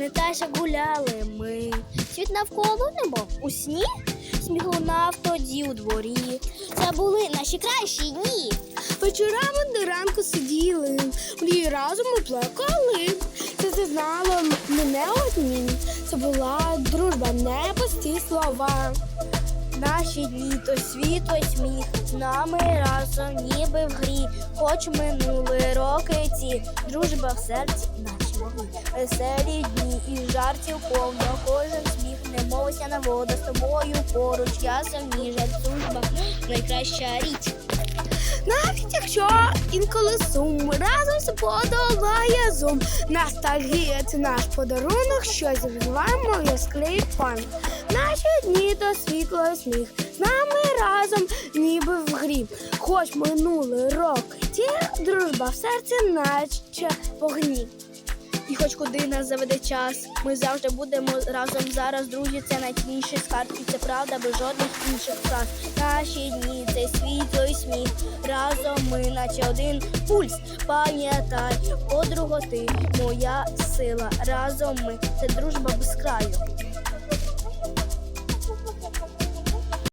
Пам'ятаєш, як гуляли ми. Світ навколо немов у сні, сміху тоді у дворі. Це були наші кращі дні. Вечорами до ранку сиділи, мрії разом ми плакали. Це зазнало мене одні. Це була дружба, не пусті слова. Наші дні то світло й сміх, з нами разом, ніби в грі. Хоч минули роки ці, дружба в серці, наші. Веселі дні і жартів повно, кожен сміх, не мовися на вода з тобою поруч. Я сильніша дружба, найкраща річ. Навіть якщо інколи сум разом подолає зум. Ностальгія це наш подарунок, що зігріваємо яскравий пан. Наші дні то світло сміх. З нами разом, ніби в грі. Хоч минулий рок, ті дружба в серці, наче вогні. Хоч куди нас заведе час, ми завжди будемо разом зараз, друзі, це найцінніший скарб, і це правда без жодних інших фраз. Наші дні це світло і сміх. Разом ми, наче один пульс. Пам'ятай, подруго, ти моя сила. Разом ми це дружба без краю.